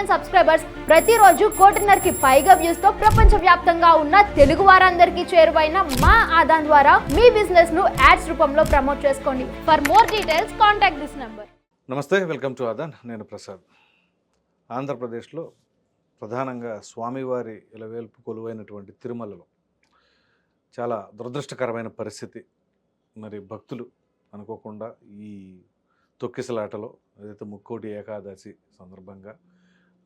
Million subscribers ప్రతిరోజు కోటిన్నరకి పైగా వ్యూస్తో ప్రపంచ వ్యాప్తంగా ఉన్న తెలుగు వారందరికీ చేరువైన మా ఆదాన్ ద్వారా మీ బిజినెస్ను యాడ్స్ రూపంలో ప్రమోట్ చేసుకోండి. For more details contact this number నమస్తే వెల్కమ్ టు ఆదాన్ నేను ప్రసాద్. ఆంధ్రప్రదేశ్లో ప్రధానంగా స్వామివారి ఇలవేల్పు కొలువైనటువంటి తిరుమలలో చాలా దురదృష్టకరమైన పరిస్థితి. మరి భక్తులు అనుకోకుండా ఈ తొక్కిసలాటలో ఏదైతే ముక్కోటి ఏకాదశి సందర్భంగా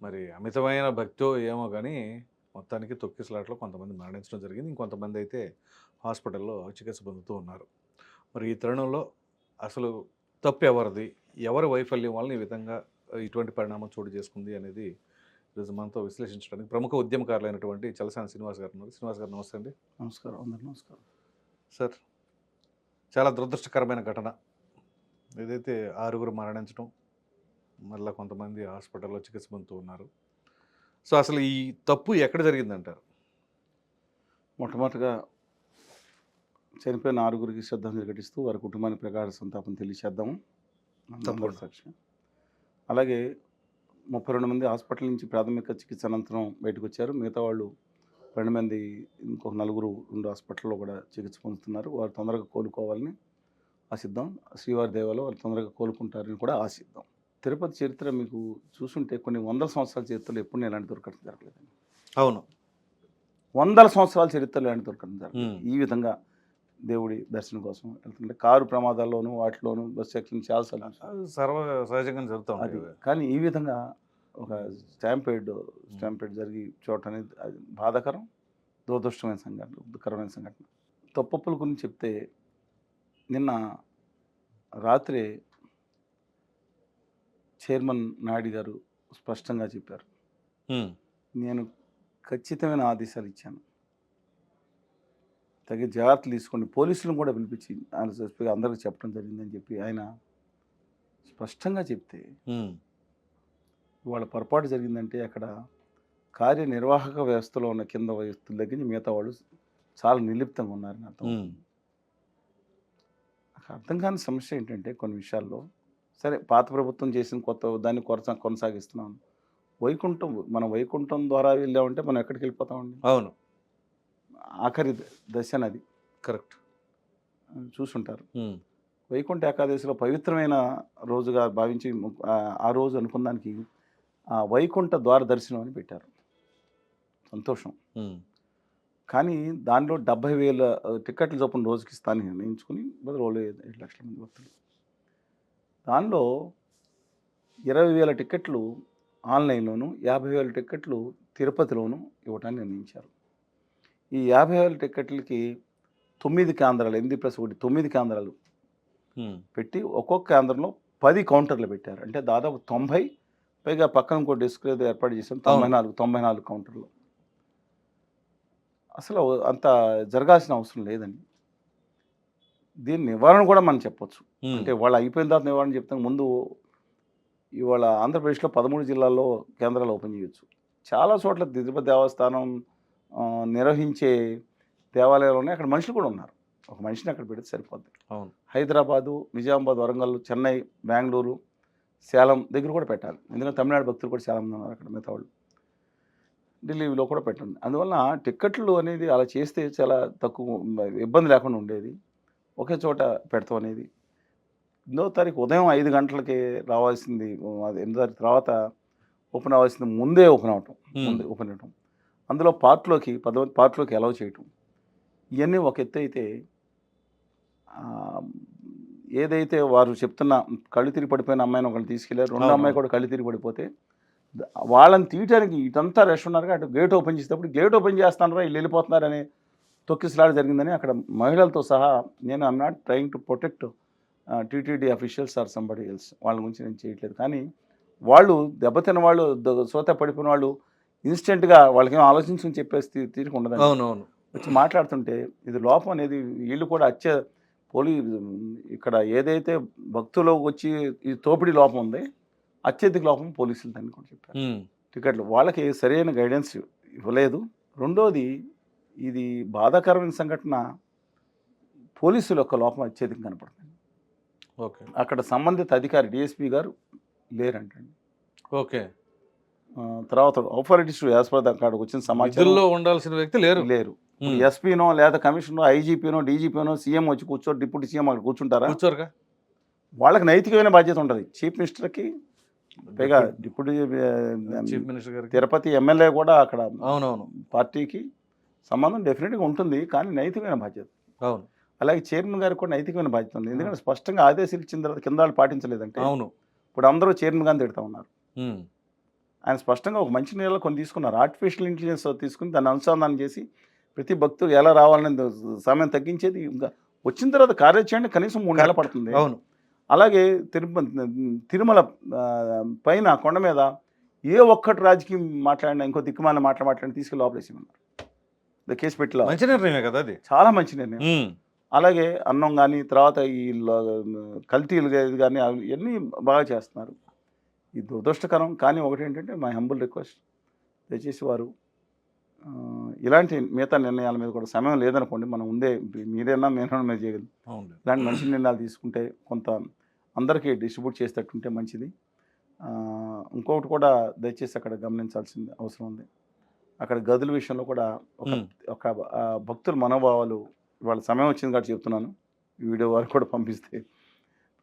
మరి అమితమైన భక్తో ఏమో కానీ మొత్తానికి తొక్కిసలాటలో కొంతమంది మరణించడం జరిగింది. ఇంకొంతమంది అయితే హాస్పిటల్లో చికిత్స పొందుతూ ఉన్నారు. మరి ఈ తరుణంలో అసలు తప్పు ఎవరిది? ఎవరి వైఫల్యం వలన ఈ విధంగా ఇటువంటి పరిణామం చోటు చేసుకుంది అనేది ఈరోజు మనతో విశ్లేషించడానికి ప్రముఖ ఉద్యమకారులైనటువంటి చలసాని శ్రీనివాస్ గారు ఉన్నారు. శ్రీనివాస్ గారు నమస్తే అండి. నమస్కారం అందరు నమస్కారం. సార్ చాలా దురదృష్టకరమైన ఘటన. ఏదైతే ఆరుగురు మరణించడం మళ్ళీ కొంతమంది హాస్పిటల్లో చికిత్స పొందుతూ ఉన్నారు. సో అసలు ఈ తప్పు ఎక్కడ జరిగిందంటారు? మొట్టమొదటిగా చనిపోయిన ఆరుగురికి శ్రద్ధాంజలి ఘటిస్తూ వారి కుటుంబానికి ప్రగాఢ సంతాపం తెలియచేద్దాము. తప్పకుండా. సాక్షి. అలాగే ముప్పై రెండు మంది హాస్పిటల్ నుంచి ప్రాథమిక చికిత్స అనంతరం బయటకు వచ్చారు. మిగతా వాళ్ళు రెండు మంది ఇంకొక నలుగురు రెండు హాస్పిటల్లో కూడా చికిత్స పొందుతున్నారు. వారు తొందరగా కోలుకోవాలని ఆశిద్దాం. శ్రీవారి దేవాలో వారు తొందరగా కోలుకుంటారని కూడా ఆశిద్దాం. తిరుపతి చరిత్ర మీకు చూసుంటే కొన్ని వందల సంవత్సరాల చరిత్రలో ఎప్పుడు నేను ఎలాంటి దొరకడం జరగలేదు అవును. వందల సంవత్సరాల చరిత్రలో ఎలాంటి దొరకడం జరగలేదు. ఈ విధంగా దేవుడి దర్శనం కోసం వెళ్తుంటే కారు ప్రమాదాల్లోనూ వాటిలోనూ యాక్సిడెంట్ చాలాసార్లు చూసాం. అది సర్వ సహజంగా జరుగుతూ అది కానీ ఈ విధంగా ఒక స్టాంపేడ్ స్టాంపేడ్ జరిగి చోట అనేది బాధాకరం దురదృష్టమైన సంఘటన దుఃఖకరమైన సంఘటన. తప్పప్పుల గురించి చెప్తే నిన్న రాత్రి చైర్మన్ నాయుడు గారు స్పష్టంగా చెప్పారు. నేను ఖచ్చితమైన ఆదేశాలు ఇచ్చాను. తగిన జాగ్రత్తలు తీసుకోండి పోలీసులను కూడా పిలిపించి ఆయన స్పెసిఫిక్గా అందరికీ చెప్పడం జరిగిందని చెప్పి ఆయన స్పష్టంగా చెప్తే ఇవాళ పొరపాటు జరిగిందంటే అక్కడ కార్యనిర్వాహక వ్యవస్థలో ఉన్న కింద వ్యక్తుల దగ్గర నుంచి మిగతా వాళ్ళు చాలా నిర్లిప్తంగా ఉన్నారని అర్థం నాకు అర్థం కాని సమస్య ఏంటంటే కొన్ని విషయాల్లో సరే పాత ప్రభుత్వం చేసిన కొత్త దాన్ని కొరస కొనసాగిస్తున్నాం. వైకుంఠం మనం వైకుంఠం ద్వారా వెళ్ళామంటే మనం ఎక్కడికి వెళ్ళిపోతామండి? అవును. ఆఖరి దశ అది కరెక్ట్. చూసుంటారు. వైకుంఠ ఏకాదశిలో పవిత్రమైన రోజుగా భావించి ఆ- రోజు అనుకున్నానికి ఆ వైకుంఠ ద్వార దర్శనం అని పెట్టారు. సంతోషం. కానీ దానిలో డెబ్బై వేల టికెట్లు చొప్పున రోజుకి ఇస్తానని నిర్ణయించుకుని బదులు ఏడు లక్షల మంది భక్తులు. దానిలో ఇరవై వేల టికెట్లు ఆన్లైన్లోను యాభై వేల టికెట్లు తిరుపతిలోను ఇవ్వటాన్ని నిర్ణయించారు. ఈ యాభై వేల టికెట్లకి తొమ్మిది కేంద్రాలు ఎనిమిది ప్లస్ ఒకటి తొమ్మిది కేంద్రాలు పెట్టి ఒక్కొక్క కేంద్రంలో పది కౌంటర్లు పెట్టారు. అంటే దాదాపు తొంభై పైగా పక్కన ఇంకో డెస్క్ ఏదో ఏర్పాటు చేశాం తొంభై. నాలుగు తొంభై నాలుగు కౌంటర్లు. అసలు అంత జరగాల్సిన అవసరం లేదండి. దీని నివారణ కూడా మనం చెప్పొచ్చు. అంటే వాళ్ళు అయిపోయిన తర్వాత నివారణ చెప్తాం ముందు ఇవాళ ఆంధ్రప్రదేశ్లో పదమూడు జిల్లాల్లో కేంద్రాలు ఓపెన్ చేయొచ్చు. చాలా చోట్ల తిరుపతి దేవస్థానం నిర్వహించే దేవాలయాలు ఉన్నాయి. అక్కడ మనుషులు కూడా ఉన్నారు. ఒక మనిషిని అక్కడ పెడితే సరిపోద్ది. అవును. హైదరాబాదు నిజామాబాద్ వరంగల్ చెన్నై బెంగళూరు సేలం దగ్గర కూడా పెట్టాలి. ఎందుకంటే తమిళనాడు భక్తులు కూడా మంది ఉన్నారు అక్కడ మిగతా వాళ్ళు. ఢిల్లీలో కూడా పెట్టండి. అందువల్ల టిక్కెట్లు అనేది అలా చేస్తే చాలా తక్కువ ఇబ్బంది లేకుండా ఉండేది. ఒకే చోట పెడతాం అనేది ఎనిమిదో తారీఖు ఉదయం ఐదు గంటలకి రావాల్సింది అది ఎనిమిదో తారీఖు తర్వాత ఓపెన్ అవ్వాల్సింది ముందే ఓపెన్ అవటం. ముందే ఓపెన్ అవటం అందులో పార్ట్లోకి పదవ పార్ట్లోకి అలౌ చేయటం ఇవన్నీ ఒక ఎత్తు అయితే ఏదైతే వారు చెప్తున్న కళ్ళు తిరిగి పడిపోయిన అమ్మాయిని ఒకళ్ళు తీసుకెళ్ళారు రెండో. అమ్మాయి కూడా కళ్ళు తిరిగి పడిపోతే వాళ్ళని తీయటానికి ఇటంతా రష్ ఉన్నారు అటు గేట్ ఓపెన్ చేసేటప్పుడు గేట్ ఓపెన్ చేస్తానరా వీళ్ళు వెళ్ళిపోతున్నారని తొక్కిసలాట జరిగిందని అక్కడ మహిళలతో సహా నేను I'm not trying to protect TTD officials or somebody else వాళ్ళ గురించి నేను చేయట్లేదు. కానీ వాళ్ళు దెబ్బతిన్న వాళ్ళు సోత పడిపోయిన వాళ్ళు ఇన్స్టెంట్గా వాళ్ళకి ఏం ఆలోచించుకుని చెప్పేసి తీరిక ఉండదు అవును అవును వచ్చి మాట్లాడుతుంటే ఇది లోపం అనేది వీళ్ళు కూడా అత్య పోలీ ఇక్కడ ఏదైతే భక్తులు వచ్చి ఈ తోపిడీ లోపం ఉంది అత్యధిక లోపం పోలీసులు దాన్ని కూడా చెప్పారు. టికెట్లు వాళ్ళకి సరైన గైడెన్స్ ఇవ్వలేదు. రెండోది ఇది బాధాకరమైన సంఘటన పోలీసుల యొక్క లోపం అత్యధికం కనపడుతుంది. ఓకే. అక్కడ సంబంధిత అధికారి డిఎస్పీ గారు లేరంటండి. ఓకే. తర్వాత ఆఫారిటీస్ యాజ్ పర్ అక్కడికి వచ్చిన సమాచారం ఉండాల్సిన వ్యక్తి లేరు. లేరు. ఎస్పీనో లేదా కమిషనర్ ఐజీపీనో డీజీపీనో సీఎం వచ్చి కూర్చో డిప్యూటీ సీఎం అక్కడ కూర్చుంటారా? కూర్చోరుగా? వాళ్ళకి నైతికమైన బాధ్యత ఉంటుంది చీఫ్ మినిస్టర్కి పైగా డిప్యూటీ చీఫ్ మినిస్టర్ గారికి. తిరుపతి ఎమ్మెల్యే కూడా అక్కడ అవునవును. పార్టీకి సంబంధం డెఫినెట్గా ఉంటుంది కానీ నైతికమైన బాధ్యత. అవును. అలాగే చైర్మన్ గారికి కూడా నైతికమైన బాధ్యత ఉంది. ఎందుకంటే స్పష్టంగా ఆదేశాలు ఇచ్చిన తర్వాత కింద వాళ్ళు పాటించలేదంటే అవును. ఇప్పుడు అందరూ చైర్మన్ గారిని తిడతా ఉన్నారు. ఆయన స్పష్టంగా ఒక మంచి నీళ్ళ కొన్ని తీసుకున్నారు. ఆర్టిఫిషియల్ ఇంటెలిజెన్స్ తీసుకుని దాన్ని అనుసంధానం చేసి ప్రతి భక్తుడు ఎలా రావాలని సమయం తగ్గించేది. ఇంకా వచ్చిన తర్వాత కార్యాచరణ కనీసం మూడు నెలలు పడుతుంది. అవును. అలాగే తిరుపతి తిరుమల పైన కొండ మీద ఏ ఒక్కటి రాజకీయం మాట్లాడినా ఇంకో దిక్కుమాల మాట్లా మాట్లాడి తీసుకెళ్ళి లోపలేసేమన్నారు ద కేసు పెట్టిలో. మంచి నిర్ణయమే కదా అది? చాలా మంచి నిర్ణయం. అలాగే అన్నం కానీ తర్వాత ఈ కల్తీలు కానీ ఇవన్నీ బాగా చేస్తున్నారు. ఇది దురదృష్టకరం కానీ ఒకటి ఏంటంటే మై హంబుల్ రిక్వెస్ట్ దయచేసి వారు ఇలాంటి మిగతా నిర్ణయాల మీద కూడా సమయం లేదనుకోండి మనం ఉందే మీరేనా మేనా మీద చేయగలం. ఇలాంటి మంచి నిర్ణయాలు తీసుకుంటే కొంత అందరికీ డిస్ట్రిబ్యూట్ చేసేటట్టుంటే మంచిది. ఇంకొకటి కూడా దయచేసి అక్కడ గమనించాల్సింది అవసరం ఉంది. అక్కడ గదుల విషయంలో కూడా ఒక. ఒక భక్తుల మనోభావాలు ఇవాళ సమయం వచ్చింది కాబట్టి చెప్తున్నాను. ఈ వీడియో వారు కూడా పంపిస్తే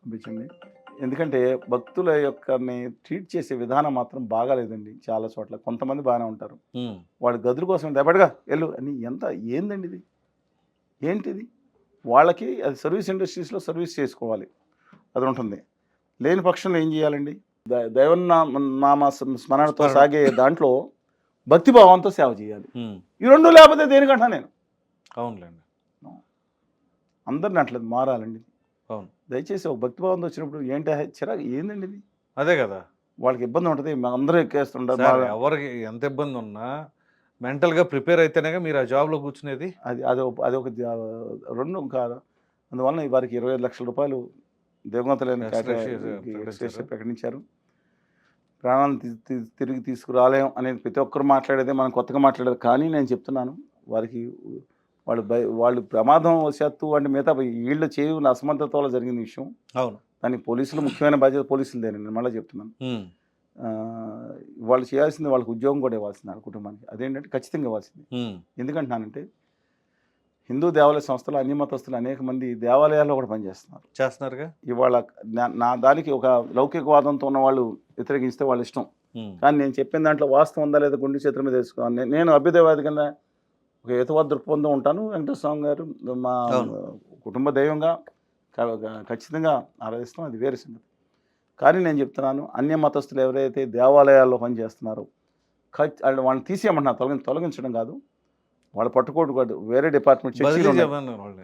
పంపించండి. ఎందుకంటే భక్తుల యొక్కని ట్రీట్ చేసే విధానం మాత్రం బాగాలేదండి చాలా చోట్ల. కొంతమంది బాగానే ఉంటారు. వాడు గదుల కోసం దెబ్బడిగా వెళ్ళు. అని ఎంత ఏందండి ఇది? ఏంటిది? వాళ్ళకి అది సర్వీస్ ఇండస్ట్రీస్లో సర్వీస్ చేసుకోవాలి. అది ఉంటుంది. లేని పక్షంలో ఏం చేయాలండి? దైవనామ నామ స్మరణతో స్మరణ. సాగే దాంట్లో భక్తిభావంతో సేవ చేయాలి. ఈ రెండు లేకపోతే దేనికంటా నేను? అవునులేండి. అందరిని అట్లేదు మారాలండి. అవును. దయచేసి ఒక భక్తిభావంతో వచ్చినప్పుడు ఏంటి చిరాకు? ఏందండి ఇది? అదే కదా. వాళ్ళకి ఇబ్బంది ఉంటుంది. అందరూ ఎక్కేస్తుంటారు. ఎవరికి ఎంత ఇబ్బంది ఉన్నా మెంటల్గా ప్రిపేర్ అయితేనే మీరు ఆ జాబ్లో కూర్చునేది. అది అది అది ఒక రెండు ఇంకా అందువలన వారికి ఇరవై ఐదు లక్షల రూపాయలు shares ప్రకటించారు. ప్రాణాలను తిరిగి తీసుకురాలేం అనేది ప్రతి ఒక్కరు మాట్లాడేదే మనం కొత్తగా మాట్లాడేది. కానీ నేను చెప్తున్నాను వారికి వాళ్ళు భయ వాళ్ళు ప్రమాదం వశాత్తు అంటే మిగతా వీళ్ళు చేయు అసమర్థత వల్ల జరిగిన విషయం. అవును. దానికి పోలీసులు ముఖ్యమైన బాధ్యత పోలీసులదే నేను మళ్ళీ చెప్తున్నాను. వాళ్ళు చేయాల్సింది వాళ్ళకి ఉద్యోగం కూడా ఇవ్వాల్సింది వాళ్ళ కుటుంబానికి. అదేంటంటే ఖచ్చితంగా ఇవ్వాల్సింది. ఎందుకంటున్నానంటే హిందూ దేవాలయ సంస్థలు అన్ని మతస్థులు అనేక మంది దేవాలయాల్లో కూడా పనిచేస్తున్నారు. చేస్తున్నారుగా ఇవాళ నా- దానికి ఒక లౌకికవాదంతో ఉన్న వాళ్ళు వ్యతిరేకిస్తే వాళ్ళ ఇష్టం. కానీ నేను చెప్పిన దాంట్లో వాస్తవం ఉందా లేదా గుండె చేతుల మీద తెలుసుకోవాలి నేను- అభ్యుదయవాది కింద ఒక హితవాద దృక్పథం ఉంటాను. వెంకటేశ్వర స్వామి గారు మా. కుటుంబ దైవంగా ఖచ్చితంగా ఆరాధిస్తాం. అది వేరే సంగతి. కానీ నేను చెప్తున్నాను అన్య మతస్థులు ఎవరైతే దేవాలయాల్లో పనిచేస్తున్నారో ఖచ్చి వాళ్ళు వాళ్ళని తీసేయమంటున్నా తొలగి తొలగించడం కాదు. వాళ్ళు పట్టుకోడు కాదు వేరే డిపార్ట్మెంట్ చర్చీలు.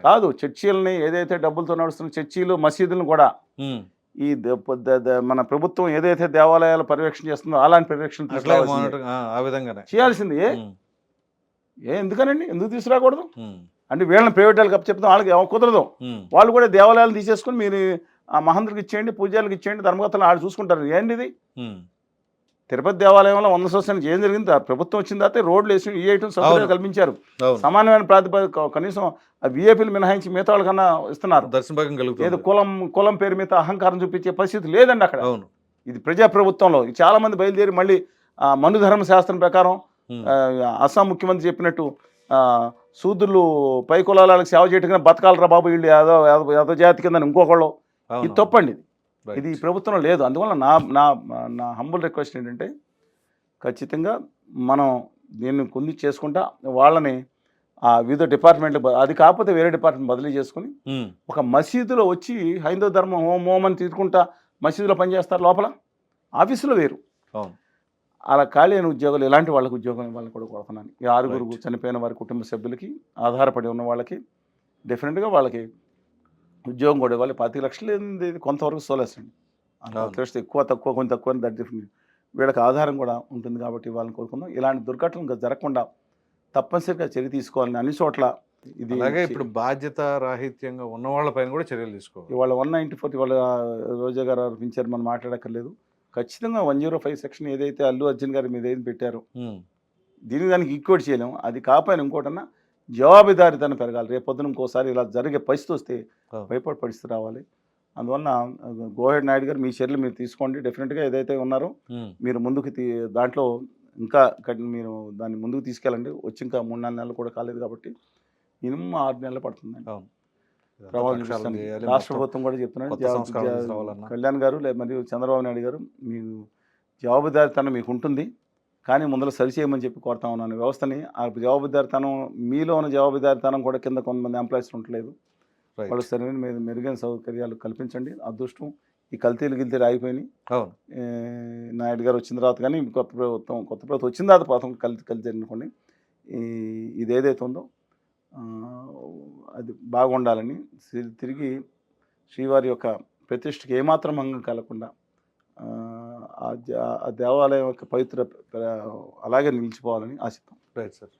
కాదు చర్చీలని ఏదైతే డబ్బులతో నడుస్తున్న చర్చీలు మసీదులను కూడా. ఈ మన ప్రభుత్వం ఏదైతే దేవాలయాల పర్యవేక్షణ చేస్తుందో అలాంటి పర్యవేక్షణ చేయాల్సింది. ఏ? ఎందుకనండి? ఎందుకు తీసుకురాకూడదు. అంటే వీళ్ళని ప్రైవేట్ వాళ్ళకి చెప్తాం వాళ్ళకి కుదరదు. వాళ్ళు కూడా దేవాలయాలు తీసేసుకుని మీరు ఆ మహంతుడికి ఇచ్చేయండి పూజారులకు ఇచ్చేయండి ధర్మకర్తలు వాళ్ళు చూసుకుంటారు. ఏంటి ఇది ఉమ్. తిరుపతి దేవాలయంలో వంద సంవత్సరానికి ఏం జరిగింది ప్రభుత్వం వచ్చిన తర్వాత రోడ్లు వేసి సౌకర్యాలు అవును. కల్పించారు. సమానమైన ప్రాతిపదిక కనీసం ఆ విఐపీలు మినహాయించి మిగతా వాళ్ళకన్నా ఇస్తున్నారు. దర్శన ఏదో కులం కులం పేరు మీద అహంకారం చూపించే పరిస్థితి లేదండి అక్కడ. ఇది ప్రజాప్రభుత్వంలో. చాలా మంది బయలుదేరి మళ్ళీ ఆ, మను ధర్మ శాస్త్రం ప్రకారం అస్సాం ముఖ్యమంత్రి చెప్పినట్టు ఆ, శూద్రులు పై కులాలకు సేవ చేయటం బతకాలరా బాబు వీళ్ళు యాదో- యాదో జాతి కింద ఇంకొకళ్ళు. ఇది తప్పండి ఇది ప్రభుత్వంలో లేదు. అందువల్ల నా నా నా హంబుల్ రిక్వెస్ట్ ఏంటంటే ఖచ్చితంగా మనం దీన్ని కుంది చేసుకుంటా వాళ్ళని ఆ వివిధ డిపార్ట్మెంట్ అది కాకపోతే వేరే డిపార్ట్మెంట్ బదిలీ చేసుకుని ఉమ్. ఒక మసీదులో వచ్చి హైందవ ధర్మం హోం హోం అని తీసుకుంటా మసీదులో పనిచేస్తారు లోపల? ఆఫీసులో వేరు. అలా ఖాళీ అయిన ఉద్యోగాలు ఎలాంటి వాళ్ళకి ఉద్యోగం ఇవ్వాలని కూడా కోరుతున్నాను. ఈ ఆరుగురు. చనిపోయిన వారి కుటుంబ సభ్యులకి ఆధారపడి ఉన్న వాళ్ళకి డెఫినెట్గా వాళ్ళకి ఉద్యోగం కూడా ఇవ్వాలి. పాతిక లక్షలు ఏంది? కొంతవరకు సోలెస్ అండి అవును. తెలిస్తే ఎక్కువ తక్కువ కొంత తక్కువ దట్ డిఫరెంట్ వీళ్ళకి ఆధారం కూడా ఉంటుంది కాబట్టి ఇవ్వాలని కోరుకుందాం. ఇలాంటి దుర్ఘటనలు జరగకుండా తప్పనిసరిగా చర్య తీసుకోవాలని అన్ని చోట్ల ఇది అలాగే ఇప్పుడు బాధ్యత రాహిత్యంగా ఉన్న వాళ్ళ పైన కూడా చర్యలు తీసుకోవాలి. ఇవాళ వన్ నైంటీ ఫోర్ ఇవాళ రోజా గారు ఆరోపించారు మనం మాట్లాడక్కర్లేదు. ఖచ్చితంగా వన్ జీరో ఫైవ్ సెక్షన్ ఏదైతే అల్లు అర్జున్ గారి మీద ఏది పెట్టారో ఉమ్. దీనికి ఈక్వేట్ చేయలేము. అది కాపాయని ఇంకోటన్నా జవాబుదారితనం పెరగాలి. రేపు పొద్దున ఇంకోసారి ఇలా జరిగే పరిస్థితి వస్తే. భయపడి పరిస్థితి రావాలి. అందువలన గోహెడ్ నాయుడు గారు మీ చర్యలు మీరు తీసుకోండి. డెఫినెట్గా ఏదైతే ఉన్నారో మీరు ముందుకు తీ దాంట్లో ఇంకా మీరు దాన్ని ముందుకు తీసుకెళ్ళండి. వచ్చి ఇంకా మూడు నాలుగు నెలలు కూడా కాలేదు కాబట్టి మినిమం ఆరు నెలలు పడుతుందండి. ప్రభావం చేయాలి. రాష్ట్ర ప్రభుత్వం కూడా చెప్తున్నాను. కళ్యాణ్ గారు లేదా మరియు చంద్రబాబు నాయుడు గారు మీకు జవాబుదారితనం మీకు ఉంటుంది. కానీ ముందర సరిచేయమని చెప్పి కోరుతా ఉన్నాను. వ్యవస్థని ఆ జవాబుదారితనం మీలో ఉన్న జవాబుదారితనం కూడా కింద కొంతమంది ఎంప్లాయీస్ ఉండలేదు. వాళ్ళు సరైన మెరు- మెరుగైన సౌకర్యాలు కల్పించండి. అదృష్టం ఈ కల్తీలు గిల్తీలు ఆగిపోయినాయి. నాయుడు గారు వచ్చిన తర్వాత కానీ కొత్త ప్రభుత్వం కొత్త ప్రభుత్వం వచ్చిన తర్వాత ప్రభుత్వం కలిసి కలిసి అనుకోండి. ఈ ఇది ఏదైతే ఉందో అది బాగుండాలని తిరిగి శ్రీవారి యొక్క ప్రతిష్టకి ఏమాత్రం భంగం కలగకుండా ఆ, ఆ దేవాలయం యొక్క పవిత్ర అలాగే నిలిచిపోవాలని ఆశిస్తాం రైట్ సార్.